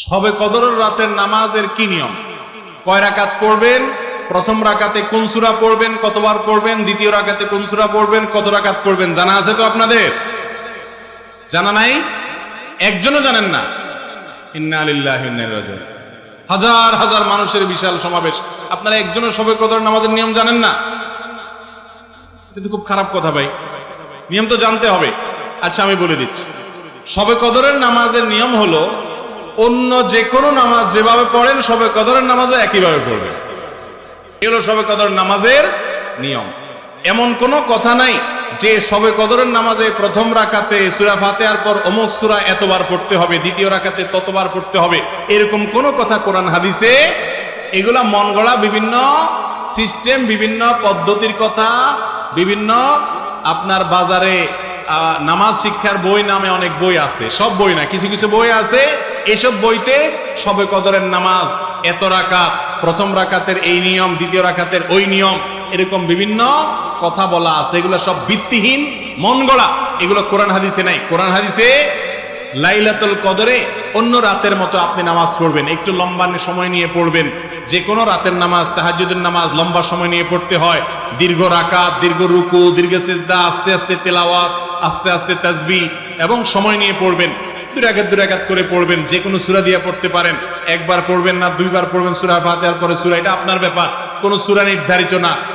সবে কদরের রাতের নামাজের কি নিয়ম? কয় রাকাত পড়বেন? প্রথম রাকাতে কোন সূরা পড়বেন? কতবার পড়বেন? দ্বিতীয় রাকাতে কোন পড়বেন? কত রাকাত পড়বেন? জানা আছে তো আপনাদের? জানা নাই? একজনও জানেন না। ইন্না লিল্লাহি ওয়া ইন্না ইলাইহি রাজিউন। হাজার হাজার মানুষের বিশাল সমাবেশ। আপনারা একজনও সবে কদর নামাজের নিয়ম জানেন না? এটা তো খুব খারাপ কথা ভাই। নিয়ম তো জানতে হবে। আচ্ছা আমি বলে দিচ্ছি। সবে কদরের নামাজের নিয়ম হলো অন্য যে কোনো নামাজ যেভাবে পড়েন, সবে কদরের নামাজও একইভাবে পড়বেন। এগুলো সবে কদর নামাজের নিয়ম। এমন কোনো কথা নাই যে সবে কদরের নামাজে প্রথম রাকাতে সুরা ফাতেহার পর অমুক সুরা এতবার পড়তে হবে, দ্বিতীয় রাকাতে ততবার পড়তে হবে। এরকম কোনো কথা কোরআন হাদিসে এগুলা মন গড়া বিভিন্ন সিস্টেম, বিভিন্ন পদ্ধতির কথা, বিভিন্ন আপনার বাজারে নামাজ শিক্ষার বই নামে অনেক বই আছে। সব বই না, কিছু কিছু বই আছে এসব বইতে সবে কদরের নামাজ, এত রাকাত, প্রথম রাকাতের এই নিয়ম, দ্বিতীয় রাকাতের ওই নিয়ম, এরকম বিভিন্ন কথা বলা আছে। এগুলো সব ভিত্তিহীন মন গড়া এগুলো কোরআন হাদিসে নাই। কোরআন হাদিসে লাইলাতুল কদরে অন্য রাতের মতো আপনি নামাজ পড়বেন। একটু লম্বা সময় নিয়ে পড়বেন। যে কোনো রাতের নামাজ, তাহাজ্জুদের নামাজ লম্বা সময় নিয়ে পড়তে হয়। দীর্ঘ রাকাত, দীর্ঘ রুকু, দীর্ঘ সিজদা, আস্তে আস্তে তেলাওয়াত, আস্তে আস্তে তাজবি, এবং সময় নিয়ে পড়বেন। দুই রাকাত করে পড়বেন, যে কোনো সুরা দিয়ে পড়তে পারেন। একবার পড়বেন না, দুইবার পড়বেন সূরা ফাতিহার পরে সুরা, এটা আপনার ব্যাপার। কোনো সুরা নির্ধারিত না।